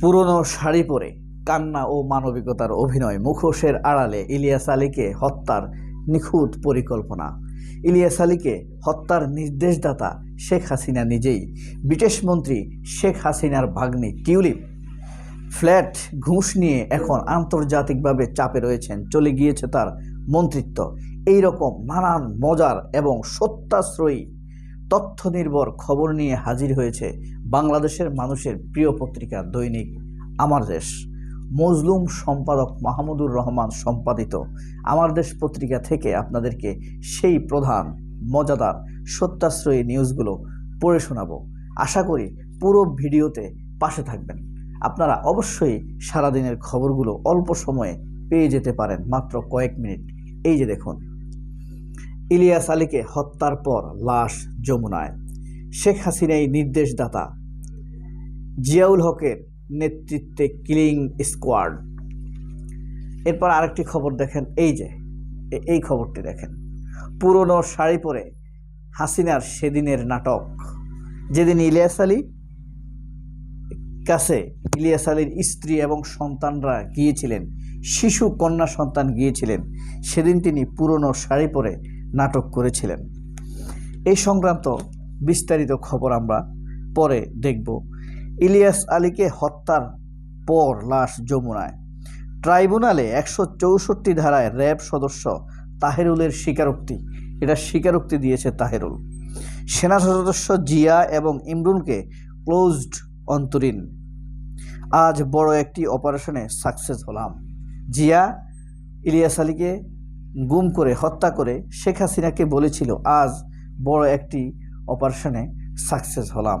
পুরনো শাড়ি পরে কান্না ও মানবিকতার অভিনয় মুখোশের আড়ালে ইলিয়াস আলীকে হত্যার নিখুঁত পরিকল্পনা। ইলিয়াস আলীকে হত্যার নির্দেশদাতা শেখ হাসিনা নিজেই। ব্রিটিশ মন্ত্রী শেখ হাসিনার ভাগ্নি টিউলিপ। ফ্ল্যাট ঘুষ নিয়ে এখন আন্তর্জাতিকভাবে চাপে রয়েছেন, চলে গিয়েছে তার মন্ত্রিত্ব। এই রকম নানান মজার এবং সত্যাশ্রয়ী তথ্য নির্ভর খবর নিয়ে হাজির হয়েছে বাংলাদেশের মানুষের প্রিয় পত্রিকা দৈনিক আমার দেশ। মজলুম সম্পাদক মাহমুদুর রহমান সম্পাদিত আমার দেশ পত্রিকা থেকে আপনাদেরকে সেই প্রধান, মজাদার, সত্যাশ্রয়ী নিউজগুলো পড়ে শোনাবো। আশা করি পুরো ভিডিওতে পাশে থাকবেন। আপনারা অবশ্যই সারাদিনের খবরগুলো অল্প সময়ে পেয়ে যেতে পারেন মাত্র কয়েক মিনিট। এই যে দেখুন ইলিয়াস আলীকে হত্যার পর লাশ যমুনায়। শেখ হাসিনাই নির্দেশদাতা। জিয়াউল হকের নেতৃত্বে কিলিং স্কোয়াড। এরপর আরেকটি খবর দেখেন, এই যে এই খবরটি দেখেন। পুরনো শাড়ি পরে হাসিনার সেদিনের নাটক। যেদিন ইলিয়াস আলী কাছে ইলিয়াস আলীর স্ত্রী এবং সন্তানরা গিয়েছিলেন, শিশু কন্যা সন্তান গিয়েছিলেন, সেদিন তিনি পুরনো শাড়ি পরে নাটক করেছিলেন। এই সংক্রান্ত বিস্তারিত খবর আমরা পরে দেখব। ইলিয়াস আলীকে হত্যার পর লাশ যমুনায়। ট্রাইব্যুনালে একশো চৌষট্টি ধারায় র্যাব সদস্য তাহেরুলের স্বীকারোক্তি। এটা স্বীকারোক্তি দিয়েছে তাহেরুল। সেনা সদস্য জিয়া এবং ইমরুলকে ক্লোজড অন্তরীণ। আজ বড় একটি অপারেশনে সাকসেস হলাম। জিয়া ইলিয়াস আলীকে গুম করে হত্যা করে শেখ হাসিনাকে বলেছিল, আজ বড় একটি অপারেশনে সাকসেস হলাম।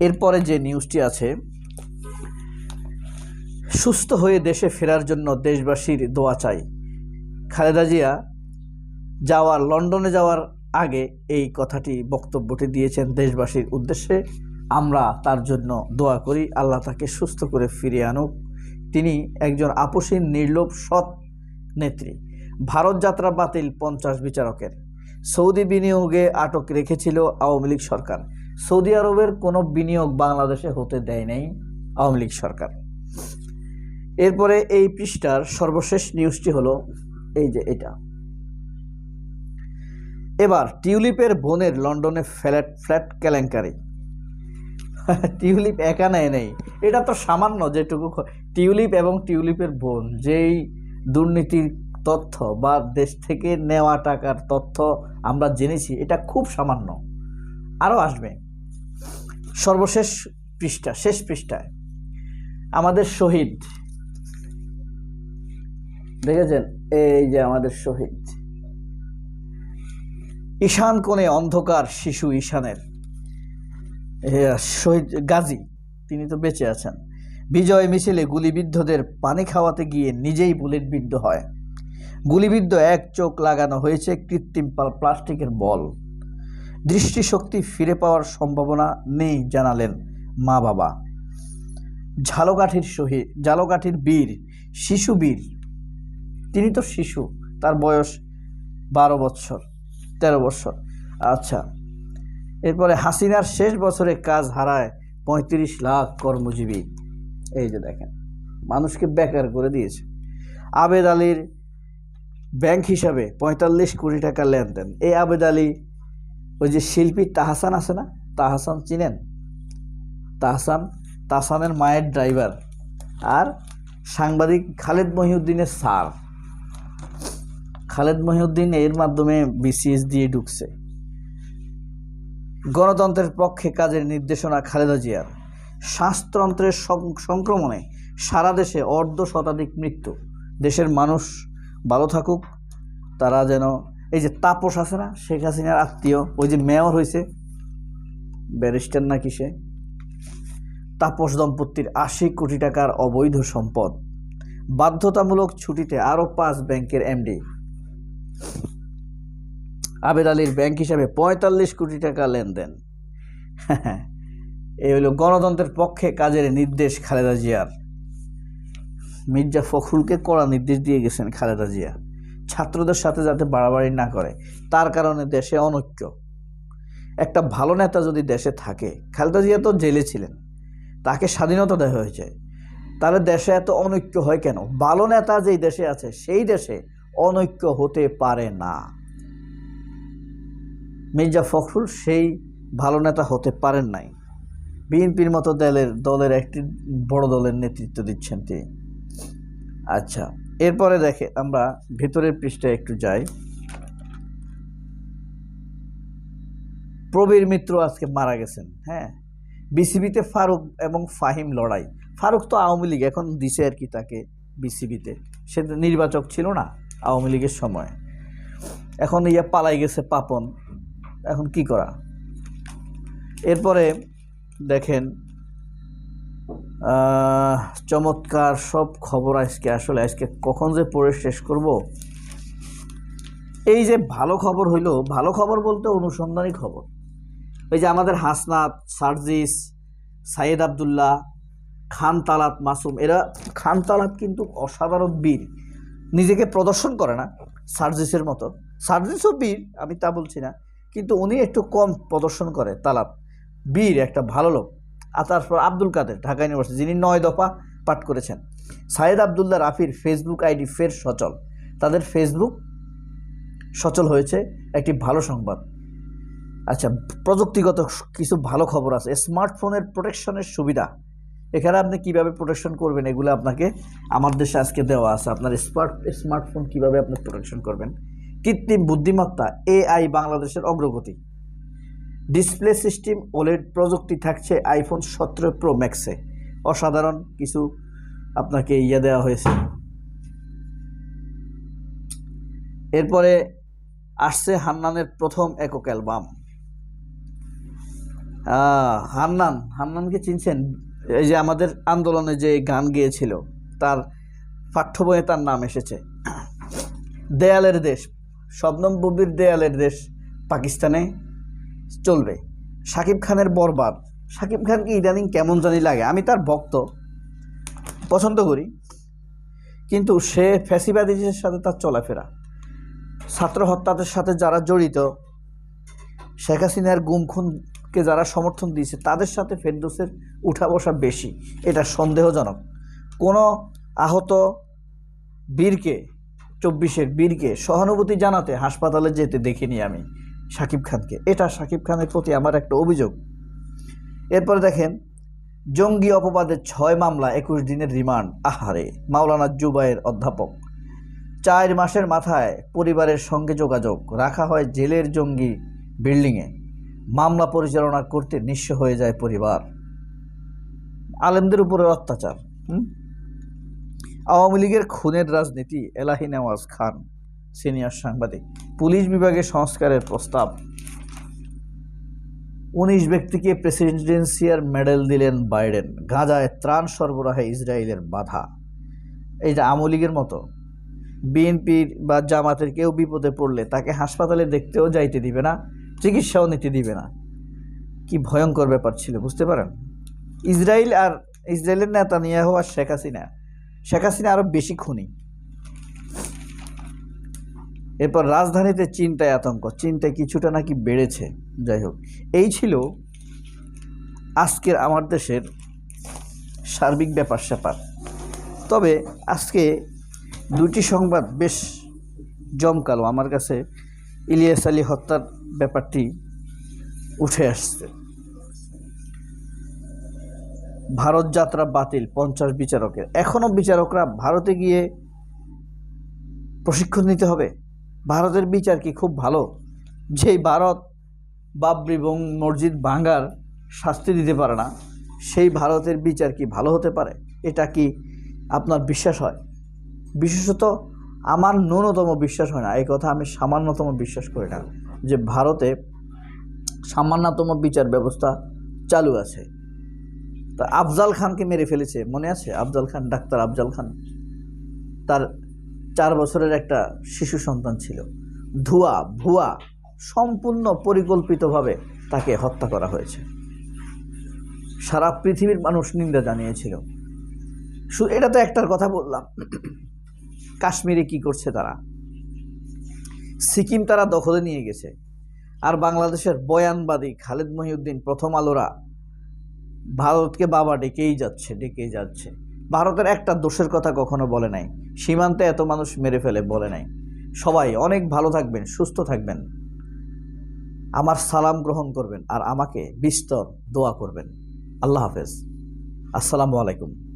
এরপরে যে নিউজটি আছে, সুস্থ হয়ে দেশে ফেরার জন্য দেশবাসীর দোয়া চাই। খালেদা জিয়া যাওয়ার, লন্ডনে যাওয়ার আগে এই কথাটি বক্তব্যটি দিয়েছেন দেশবাসীর উদ্দেশ্যে। আমরা তার জন্য দোয়া করি, আল্লাহ তাকে সুস্থ করে ফিরিয়ে আনুক। তিনি একজন আপসীন, নির্লোভ, সৎ নেত্রী। ভারত যাত্রা বাতিল পঞ্চাশ বিচারকের। সৌদি বিনিয়োগে আটক রেখেছিল আওয়ামী লীগ সরকার। সৌদি আরবের কোনো বিনিয়োগ বাংলাদেশে হতে দেয় নাই আওয়ামী লীগ সরকার। এরপরে এই পৃষ্ঠার সর্বশেষ নিউজটি হলো এই যে এটা। এবার টিউলিপের বোনের লন্ডনে ফ্ল্যাট ফ্ল্যাট কেলেঙ্কারি। টিউলিপ একা নেয় নেই। এটা তো সামান্য যেটুকু টিউলিপ এবং টিউলিপের বোন, যেই দুর্নীতির তথ্য বা দেশ থেকে নেওয়া টাকার তথ্য আমরা জেনেছি, এটা খুব সামান্য। আরও আসবে। সর্বশেষ পৃষ্ঠা, শেষ পৃষ্ঠায়। আমাদের শহীদ। দেখেছেন? এই যে আমাদের শহীদ। ঈশান কোণে অন্ধকার শিশু ঈশানের। শহীদ গাজী, তিনি তো বেঁচে আছেন। বিজয় মিছিলে গুলিবিদ্ধদের পানি খাওয়াতে গিয়ে নিজেই বুলেটবিদ্ধ হয়। গুলিবিদ্ধ এক চোখ লাগানো হয়েছে কৃত্রিম প্লাস্টিকের বল। দৃষ্টিশক্তি ফিরে পাওয়ার সম্ভাবনা নেই জানালেন মা বাবা ঝালকাঠির শহীদ, ঝালকাঠির বীর, শিশু বীর। তিনি তো শিশু, তার বয়স বারো বৎসর তেরো বৎসর আচ্ছা এরপরে হাসিনার শেষ বছরে কাজ হারায় পঁয়ত্রিশ লাখ কর্মজীবী। এই যে দেখেন, মানুষকে বেকার করে দিয়েছে। আবেদ আলীর ব্যাংক হিসাবে পঁয়তাল্লিশ কোটি টাকা লেনদেন। এই আবেদ আলী, ওই যে শিল্পী তাহাসান আছে না? তাহাসান চিনেন? তাহসান, তাহসানের মায়ের ড্রাইভার। আর সাংবাদিক খালেদ মহিউদ্দিনের স্যার। খালেদ মহিউদ্দিন এর মাধ্যমে বিসিএস দিয়ে ঢুকছে। গণতন্ত্রের পক্ষে কাজের নির্দেশনা খালেদা জিয়ার। শ্বাসতন্ত্রের সংক্রমণে সারা দেশে অর্ধ শতাধিক মৃত্যু। দেশের মানুষ ভালো থাকুক, তারা যেন এই যে তাপস আছে না, শেখ হাসিনার আত্মীয়, ওই যে মেয়র হয়েছে ব্যারিস্টার না কিসে? তাপস দম্পতির আশি কোটি টাকার অবৈধ সম্পদ। বাধ্যতামূলক ছুটিতে আরও পাঁচ ব্যাংকের এমডি। আবেদ আলীর ব্যাংক হিসাবে পঁয়তাল্লিশ কোটি টাকা লেনদেন। এই হলো গণতন্ত্রের পক্ষে কাজের নির্দেশ খালেদা জিয়ার। মির্জা ফখরুলকে কড়া নির্দেশ দিয়ে গেছেন খালেদা জিয়া। ছাত্রদের সাথে যাতে বাড়াবাড়ি না করে, তার কারণে দেশে অনৈক্য। একটা ভালো নেতা যদি দেশে থাকে, খালেদা জিয়া তো জেলে ছিলেন, তাকে স্বাধীনতা দেওয়া হয়েছে। তাহলে দেশে এত অনৈক্য হয় কেন? ভালো নেতা যেই দেশে আছে, সেই দেশে অনৈক্য হতে পারে না। মির্জা ফখরুল সেই ভালো নেতা হতে পারেন নাই। বিএনপির মতো দলের দলের একটি বড় দলের নেতৃত্ব দিচ্ছেন তিনি। আচ্ছা এরপরে দেখে আমরা ভেতরের পৃষ্ঠায় একটু যাই। প্রবীর মিত্র আজকে মারা গেছেন হ্যাঁ? বিসিবিতে ফারুক এবং ফাহিম লড়াই। ফারুক তো আওয়ামী লীগ, এখন দিছে আর কি তাকে বিসিবিতে। সে নির্বাচক ছিল না আওয়ামী লীগের সময়। এখন ইয়া পালাই গেছে পাপন। এখন কি করা? এরপরে দেখেন চমৎকার সব খবর আজকে। আসলে আজকে কখন যে পড়ে শেষ করব? এই যে ভালো খবর হইল, ভালো খবর বলতে অনুসন্ধানী খবর। ওই যে আমাদের হাসনাত, সার্জিস, সাইয়েদ আবদুল্লাহ, খান তালাত, মাসুম, এরা, খান তালাত কিন্তু অসাধারণ বীর। নিজেকে প্রদর্শন করে না, সার্জিসের মতো। সার্জিসও বীর, আমি তা বলছি না। কিন্তু উনি একটু কম প্রদর্শন করে তালাত। বীর, একটা ভালো লোক। আর তারপর আব্দুল কাদের, ঢাকা ইউনিভার্সিটি, যিনি নয় দফা পাঠ করেছেন। সাইয়েদ আবদুল্লাহ রাফির ফেসবুক আইডি ফের সচল। তাদের ফেসবুক সচল হয়েছে একটি ভালো সংবাদ। আচ্ছা প্রযুক্তিগত কিছু ভালো খবর আছে। স্মার্টফোনের প্রোটেকশনের সুবিধা। এখানে আপনি কীভাবে প্রোটেকশন করবেন এগুলো আপনাকে আমার দেশে আজকে দেওয়া আছে। আপনার স্মার্ট, স্মার্টফোন কীভাবে আপনি প্রোটেকশন করবেন? কৃত্রিম বুদ্ধিমত্তা, এআই বাংলাদেশের অগ্রগতি। ডিসপ্লে সিস্টেম ওলেড প্রযুক্তি থাকছে আইফোন সতেরো প্রো ম্যাক্সে। অসাধারণ কিছু আপনাকে ইয়ে দেওয়া হয়েছে। এরপরে আসছে হান্নানের প্রথম একক অ্যালবাম। হান্নান, হান্নানকে চিনছেন? এই যে আমাদের আন্দোলনে যে গান গেয়েছিল, তার পাঠ্য বইয়ে তার নাম এসেছে। দেয়ালের দেশ, শবনম ববির দেয়ালের দেশ পাকিস্তানে। চলবে। শাকিব খানের বরবাদ। শাকিব খানকে ইদানিং কেমন জানি লাগে? আমি তার ভক্ত। পছন্দ করি। কিন্তু সে ফ্যাসিবাদীদের সাথে তার চলাফেরা। ছাত্র হত্যাদের সাথে যারা জড়িত, শেখ হাসিনার গুম খুনকে যারা সমর্থন দিয়েছে, তাদের সাথে ফেরদৌসের উঠা বসা বেশি। এটা সন্দেহজনক। কোনো আহত বীরকে, চব্বিশের বীরকে সহানুভূতি জানাতে হাসপাতালে যেতে দেখিনি আমি। শাকিব খানকে। এটা শাকিব খানের প্রতি আমার একটা অভিযোগ। এরপরে দেখেন, জঙ্গি অপবাদের ছয় মামলা, একুশ দিনের রিমান্ড। আহারে, মাওলানা জুবাইয়ের অধ্যাপক। চার মাসের মাথায় পরিবারের সঙ্গে যোগাযোগ, রাখা হয় জেলের জঙ্গি বিল্ডিংয়ে। মামলা পরিচালনা করতে নিঃস্ব হয়ে যায় পরিবার। আলেমদের উপরে অত্যাচার? আওয়ামী লীগের খুনের রাজনীতি এলাহি নেওয়াজ খান। সিনিয়র সাংবাদিক। পুলিশ বিভাগে সংস্কারের প্রস্তাব। উনিশ ব্যক্তিকে প্রেসিডেন্সিয়াল মেডেল দিলেন বাইডেন। গাজায় ত্রাণ সরবরাহে ইসরায়েলের বাধা। এই যে আওয়ামী লীগের মতো। বিএনপির বা জামাতের কেউ বিপদে পড়লে তাকে হাসপাতালে দেখতেও যাইতে দিবে না, চিকিৎসাও নিতে দিবে না। কি ভয়ঙ্কর ব্যাপার ছিল, বুঝতে পারেন? ইসরায়েল আর ইসরায়েলের নেতা নিয়ে হওয়া শেখ হাসিনা। শেখ হাসিনা আরও বেশি খুনি। এরপর রাজধানীতে চিন্তায় আতঙ্ক। চিন্তায় কিছুটা নাকি বেড়েছে। যাই হোক, এই ছিল আজকের আমার দেশের সার্বিক ব্যাপার স্যাপার। তবে আজকে দুটি সংবাদ বেশ জমকালো। আমার কাছে ইলিয়াস আলী হত্যার ব্যাপারটি উঠে আসছে। ভারত যাত্রা বাতিল, পঞ্চাশ বিচারকের। এখনও বিচারকরা ভারতে গিয়ে প্রশিক্ষণ নিতে হবে? ভারতের বিচার কি খুব ভালো? যেই ভারত বাবরি এবং মসজিদ ভাঙ্গার শাস্তি দিতে পারে না, সেই ভারতের বিচার কি ভালো হতে পারে? এটা কি আপনার বিশ্বাস হয়? বিশেষত আমার ন্যূনতম বিশ্বাস হয় না, এই কথা আমি সামান্যতম বিশ্বাস করি না যে ভারতে সামান্যতম বিচার ব্যবস্থা চালু আছে। তা আফজাল খানকে মেরে ফেলেছে, মনে আছে? আফজাল খান, ডাক্তার আফজাল খান, তার চার বছরের একটা শিশু সন্তান ছিল। ধুয়া, ভুয়া, সম্পূর্ণ পরিকল্পিতভাবে তাকে হত্যা করা হয়েছে। সারা পৃথিবীর মানুষ নিন্দা জানিয়েছিল। এটা তো একটার কথা বললাম। কাশ্মীরে কি করছে তারা? সিকিম তারা দখলে নিয়ে গেছে। আর বাংলাদেশের বয়ানবাদী খালেদ মহিউদ্দিন প্রথম আলোরা ভারতকে বাবা ডেকেই যাচ্ছে ডেকেই যাচ্ছে। ভারতের একটা দোষের কথা কখনো বলে নাই। সীমান্তে এত মানুষ মেরে ফেলে বলে নাই। সবাই অনেক ভালো থাকবেন, সুস্থ থাকবেন। আমার সালাম গ্রহণ করবেন আর আমাকে বিস্তর দোয়া করবেন। আল্লাহ হাফেজ। আসসালামু আলাইকুম।